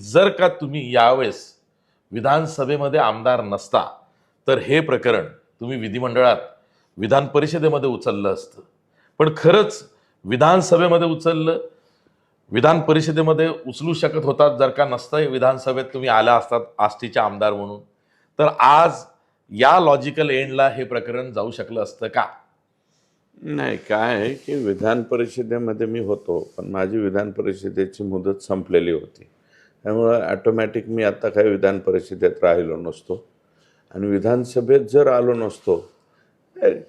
जर का तुम्ही यावेळेस विधानसभेमध्ये आमदार नसता तर हे प्रकरण तुम्ही विधिमंडळात विधान परिषदेमध्ये उचललं असतं. पण खरंच विधानसभेमध्ये उचललं विधान परिषदेमध्ये उचलू शकत होतात जर का नसतं विधानसभेत तुम्ही आला असतात आष्टीचे आमदार म्हणून तर आज या लॉजिकल एंडला हे प्रकरण जाऊ शकलं असतं का? नाही काय की विधान परिषदेमध्ये मी होतो पण माझी विधान परिषदेची मुदत संपलेली होती. त्यामुळं ॲटोमॅटिक मी आता काही विधान परिषदेत राहिलो नसतो. आणि विधानसभेत जर आलो नसतो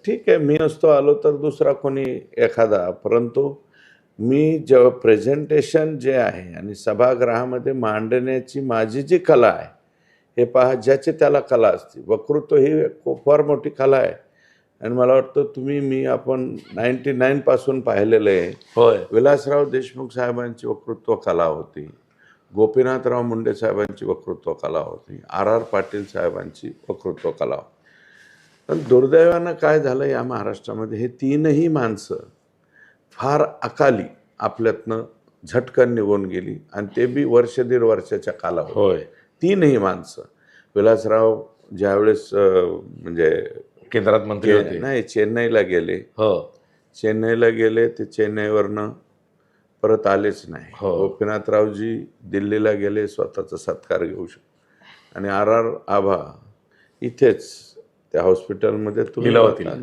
ठीक आहे मी नसतो आलो तर दुसरा कोणी एखादा. परंतु मी जेव्हा प्रेझेंटेशन जे आहे आणि सभागृहामध्ये मांडण्याची माझी जी कला आहे हे पहा ज्याची त्याला कला असते. वक्तृत्व ही खूप फार मोठी कला आहे. आणि मला वाटतं तुम्ही मी आपण नाईन्टी नाईनपासून पाहिलेलं आहे. होय. विलासराव देशमुख साहेबांची वक्तृत्व कला होती. गोपीनाथराव मुंडे साहेबांची वक्तृत्व कला होती. आर आर पाटील साहेबांची वक्तृत्व कला होती. पण दुर्दैवानं काय झालं या महाराष्ट्रामध्ये? हे तीनही माणसं फार अकाली आपल्यातनं झटकन निघून गेली आणि ते बी वर्ष दीड वर्षाच्या कालावधी होय. तीनही माणसं. विलासराव ज्यावेळेस म्हणजे केंद्रात मंत्री होते. नाही चेन्नईला गेले. हो. चेन्नईला गेले ते चेन्नईवरनं परत आलेच नाही. हो. गोपीनाथरावजी दिल्लीला गेले स्वतःचा सत्कार घेऊ शकतो आणि आर आर आभा इथेच त्या हॉस्पिटलमध्ये तुम्ही.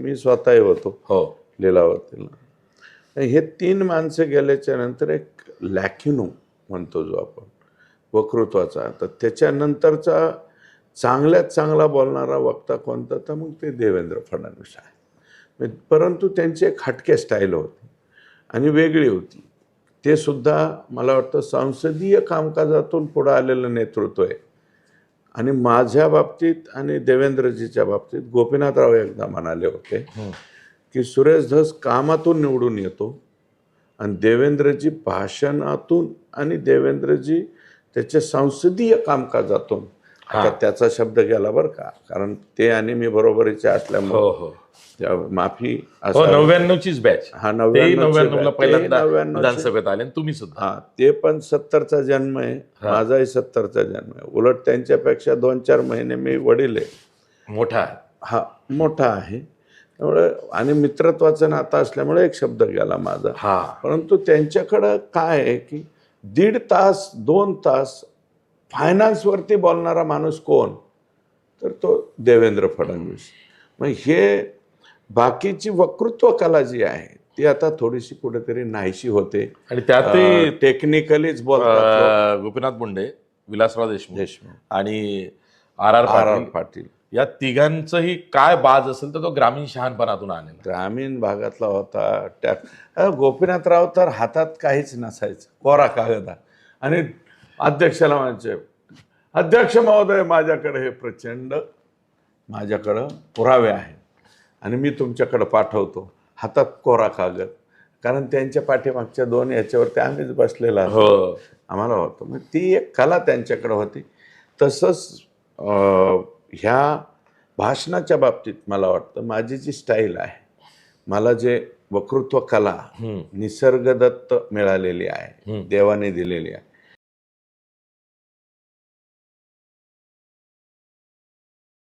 मी स्वतःही होतो. हो. लिलावतीला. हे तीन माणसं गेल्याच्यानंतर एक लॅक्युनो म्हणतो जो आपण वक्तृत्वाचा. तर त्याच्यानंतरचा चांगल्यात चांगला बोलणारा वक्ता कोणता? तर मग ते देवेंद्र फडणवीस आहे परंतु त्यांची एक हटके स्टाईल होती आणि वेगळी होती. ते सुद्धा मला वाटतं संसदीय कामकाजातून पुढं आलेलं नेतृत्व आहे आणि माझ्या बाबतीत आणि देवेंद्रजीच्या बाबतीत गोपीनाथराव एकदा म्हणाले होते हम्म. की सुरेश धस कामातून निवडून येतो आणि देवेंद्रजी भाषणातून आणि देवेंद्रजी त्याच्या संसदीय कामकाजातून हा. आता त्याचा शब्द गेला बरं का कारण ते आणि मी बरोबरीचे हो असल्यामुळे हो त्या माफी हो. नव्याण्णवचीच बॅच हा ते पहिल्यांदा 99 विधानसभेत आले तुम्ही सुद्धा. हा ते पण सत्तरचा जन्म आहे. माझाही सत्तरचा जन्म आहे. उलट त्यांच्यापेक्षा दोन चार महिने मी वडील आहे. मोठा हा मोठा आहे. त्यामुळे आणि मित्रत्वाचं नातं असल्यामुळे एक शब्द गेला माझा. हा. परंतु त्यांच्याकडं काय आहे की दीड तास दोन तास फायनान्सवरती बोलणारा माणूस कोण? तर तो देवेंद्र फडणवीस. मग हे बाकीची वक्तृत्व कला जी आहे ती आता थोडीशी कुठेतरी नाहीशी होते. आणि त्यातही टेक्निकलीच अं, गोपीनाथ मुंडे विलासराव देशमुख देशमुख. आणि R R R R Patil. या तिघांचंही काय बाज असेल तर तो ग्रामीण शहाणपणातून आलेला ग्रामीण भागातला होता त्या गोपीनाथराव तर हातात काहीच नसायचं कोरा कागदा. आणि अध्यक्षाला म्हणायचे अध्यक्ष महोदय माझ्याकडे हे प्रचंड माझ्याकडं पुरावे आहेत. आणि मी तुमच्याकडं पाठवतो हातात कोरा कागद कारण त्यांच्या पाठीमागच्या दोन याच्यावरती आम्हीच बसलेला. हो आम्हाला होतं मग ती एक कला त्यांच्याकडे होती तसंच ह्या भाषणाच्या बाबतीत मला वाटतं माझी जी स्टाईल आहे मला जे वक्तृत्व कला. निसर्गदत्त मिळालेली आहे. देवाने दिलेली आहे